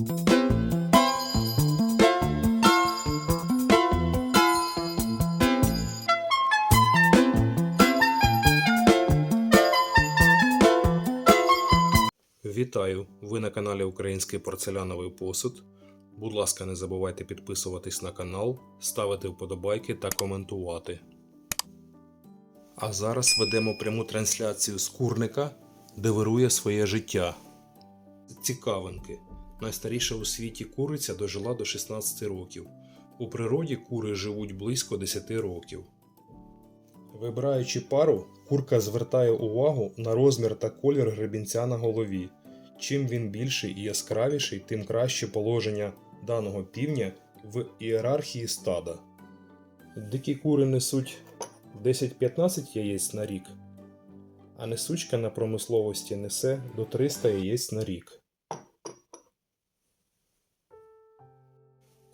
Вітаю! Ви на каналі Український порцеляновий посуд. Будь ласка, не забувайте підписуватись на канал, ставити вподобайки та коментувати. А зараз ведемо пряму трансляцію з курника, де вирує своє життя. Цікавинки. Найстаріша у світі куриця дожила до 16 років. У природі кури живуть близько 10 років. Вибираючи пару, курка звертає увагу на розмір та колір гребінця на голові. Чим він більший і яскравіший, тим краще положення даного півня в ієрархії стада. Дикі кури несуть 10-15 яєць на рік, а несучка на промисловості несе до 300 яєць на рік.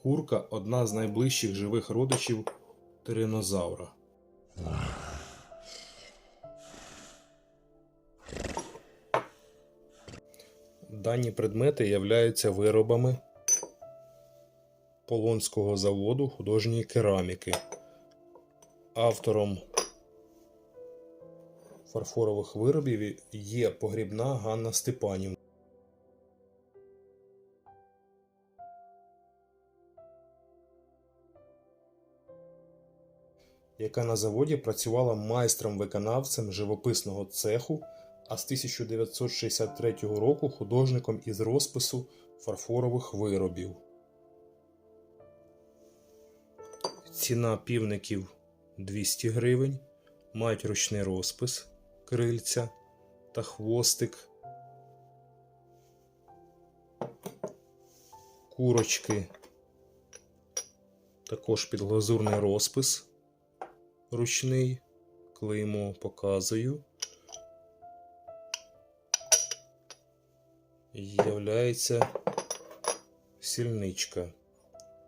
Курка одна з найближчих живих родичів тиринозавра. Дані предмети являються виробами Полонського заводу художньої кераміки. Автором фарфорових виробів є погрібна Ганна Степанівна. Яка на заводі працювала майстром-виконавцем живописного цеху, а з 1963 року художником із розпису фарфорових виробів. Ціна півників 200 гривень, мають ручний розпис крильця та хвостик. Курочки також підглазурний розпис ручний, клеймо показую. Являється сільничка.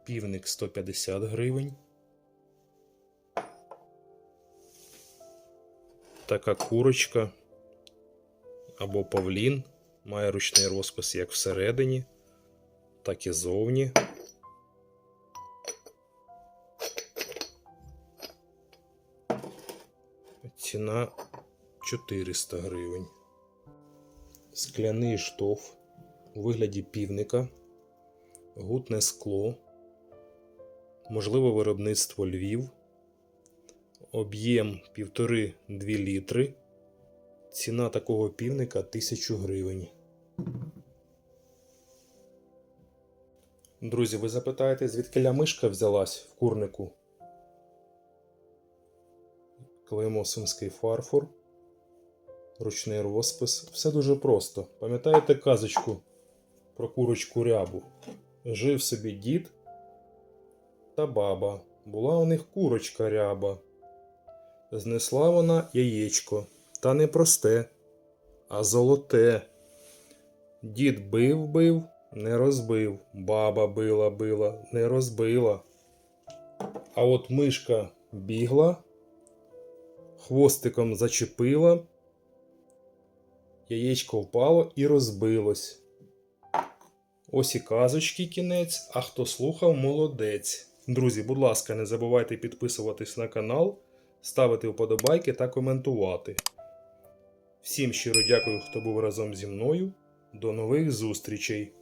Півник 150 гривень. Така курочка або павлін має ручний розпис як всередині, так і зовні. Ціна 400 гривень. Скляний штоф у вигляді півника, гутне скло, можливо виробництво Львів, об'єм 1,5-2 літри. Ціна такого півника 1000 гривень. Друзі, ви запитаєте, звідки мишка взялась в курнику? Клеймо сумський фарфор, ручний розпис. Все дуже просто. Пам'ятаєте казочку про курочку рябу? Жив собі дід та баба. Була у них курочка ряба. Знесла вона яєчко, та не просте, а золоте. Дід бив бив, не розбив. Баба била била, не розбила. А от мишка бігла хвостиком зачепила, яєчко впало і розбилось. Ось і казочки кінець, а хто слухав, молодець. Друзі, будь ласка, не забувайте підписуватись на канал, ставити вподобайки та коментувати. Всім щиро дякую, хто був разом зі мною. До нових зустрічей!